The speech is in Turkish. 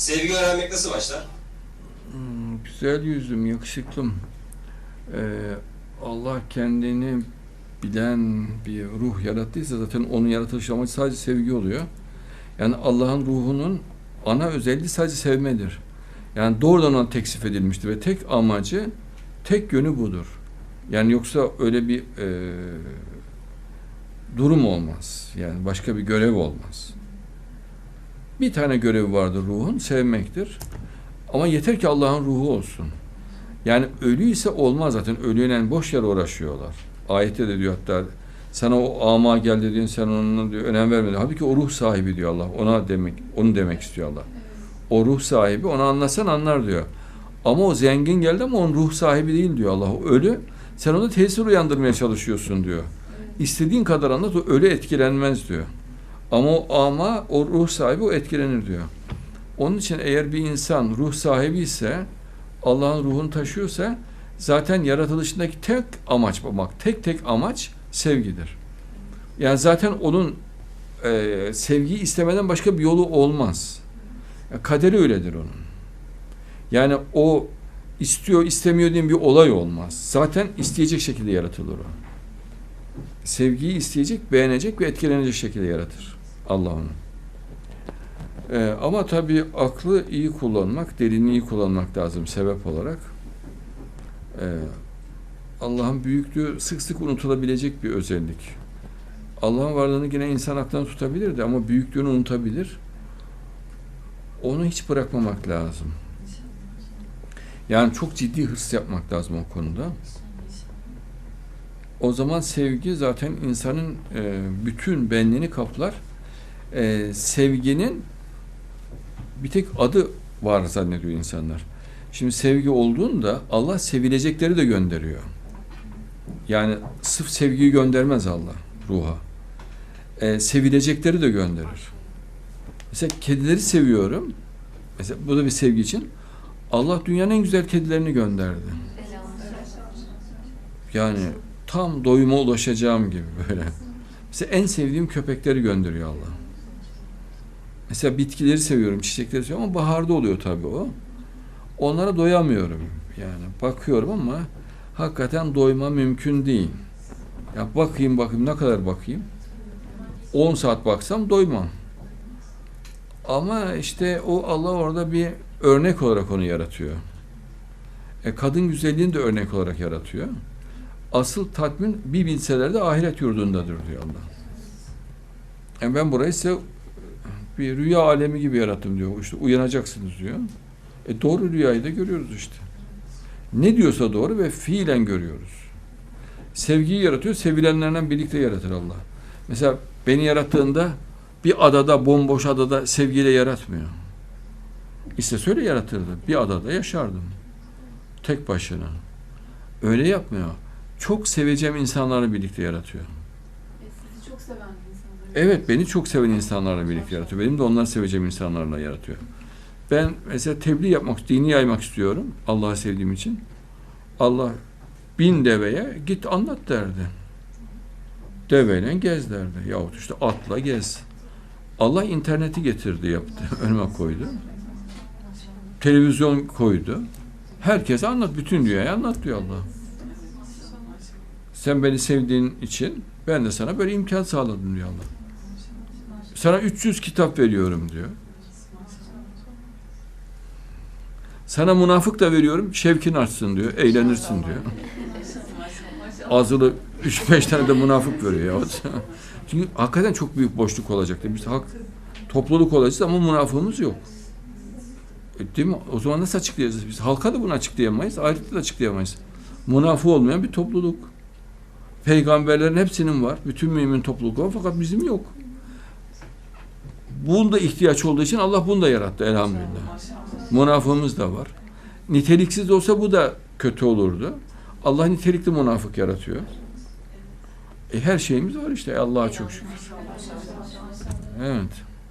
Sevgi öğrenmek nasıl başlar? Hmm, Güzel yüzüm, yakışıklım. Ee, Allah kendini bilen bir ruh yarattıysa zaten onun yaratılış amacı sadece sevgi oluyor. Yani Allah'ın ruhunun ana özelliği sadece sevmedir. Yani doğrudan ona teksif edilmiştir ve tek amacı, tek yönü budur. Yani yoksa öyle bir e, durum olmaz. Yani başka bir görev olmaz. Bir tane görevi vardır ruhun, sevmektir. Ama yeter ki Allah'ın ruhu olsun. Yani ölü ise olmaz zaten. Ölüyle boş yere uğraşıyorlar. Ayette de diyor hatta sana o ama gel dediğin sen onun diyor, önem vermedin. Halbuki o ruh sahibi diyor Allah. Ona demek, onu demek istiyor Allah. O ruh sahibi onu anlasan anlar diyor. Ama o zengin geldi ama onun ruh sahibi değil diyor Allah. O ölü. Sen ona tesir uyandırmaya çalışıyorsun diyor. İstediğin kadar anlat o ölü etkilenmez diyor. Ama ama o ruh sahibi o etkilenir diyor. Onun için eğer bir insan ruh sahibi ise Allah'ın ruhunu taşıyorsa zaten yaratılışındaki tek amaç bak tek tek amaç sevgidir. Yani zaten onun e, sevgiyi istemeden başka bir yolu olmaz. Kaderi öyledir onun. Yani o istiyor istemiyor diye bir olay olmaz. Zaten isteyecek şekilde yaratılır o. Sevgiyi isteyecek, beğenecek ve etkilenecek şekilde yaratır Allah onu. Ee, ama tabii aklı iyi kullanmak, dilini iyi kullanmak lazım sebep olarak. Ee, Allah'ın büyüklüğü sık sık unutulabilecek bir özellik. Allah'ın varlığını yine insan aklına tutabilir de ama büyüklüğünü unutabilir. Onu hiç bırakmamak lazım. Yani çok ciddi hırs yapmak lazım o konuda. O zaman sevgi zaten insanın e, bütün benliğini kaplar. E, sevginin bir tek adı var zannediyor insanlar. Şimdi sevgi olduğunda Allah sevilecekleri de gönderiyor. Yani sırf sevgiyi göndermez Allah ruha. Ee, sevilecekleri de gönderir. Mesela kedileri seviyorum. Mesela bu da bir sevgi için. Allah dünyanın en güzel kedilerini gönderdi. Yani tam doyuma ulaşacağım gibi böyle. Mesela en sevdiğim köpekleri gönderiyor Allah. Mesela bitkileri seviyorum, çiçekleri seviyorum ama baharda oluyor tabii o. Onlara doyamıyorum. Yani bakıyorum ama hakikaten doyma mümkün değil. Ya bakayım bakayım ne kadar bakayım. 10 saat baksam doymam. Ama işte o Allah orada bir örnek olarak onu yaratıyor. E, kadın güzelliğini de örnek olarak yaratıyor. Asıl tatmin bir bilseler de ahiret yurdundadır diyor Allah. Yani ben burayı size bir rüya alemi gibi yarattım diyor. İşte uyanacaksınız diyor. E doğru rüyayı da görüyoruz işte. Ne diyorsa doğru ve fiilen görüyoruz. Sevgiyi yaratıyor, sevilenlerden birlikte yaratır Allah. Mesela beni yarattığında bir adada, bomboş adada sevgiyle yaratmıyor. İşte söyle yaratırdı. Bir adada yaşardım. Tek başına. Öyle yapmıyor. Çok seveceğim insanlarla birlikte yaratıyor. E, Sizi çok seven. Evet beni çok seven insanlarla birlikte yaratıyor. Benim de onları seveceğim insanlarla yaratıyor. Ben mesela tebliğ yapmak, dini yaymak istiyorum. Allah'ı sevdiğim için. Allah bin deveye git anlat derdi. Deveyle gez derdi. Yahut işte atla gez. Allah interneti getirdi yaptı. Önüme koydu. Televizyon koydu. Herkese anlat. Bütün dünyaya anlat diyor Allah. Sen beni sevdiğin için ben de sana böyle imkan sağladım diyor Allah. Sana 300 kitap veriyorum diyor. Sana münafık da veriyorum, şevkin artsın diyor, eğlenirsin diyor. Azılı 3-5 tane de münafık veriyor ya. Çünkü hakikaten çok büyük boşluk olacaktı. Biz hak, topluluk olacağız ama münafığımız yok. E, değil mi? O zaman nasıl açıklayacağız biz? Halka da bunu açıklayamayız, ahirette de açıklayamayız. Münafık olmayan bir topluluk. Peygamberlerin hepsinin var. Bütün mümin topluluk var fakat bizim yok. Bunda ihtiyaç olduğu için Allah bunu da yarattı elhamdülillah. Münafığımız da var. Niteliksiz olsa bu da kötü olurdu. Allah nitelikli münafık yaratıyor. E her şeyimiz var işte Allah'a çok şükür. Evet.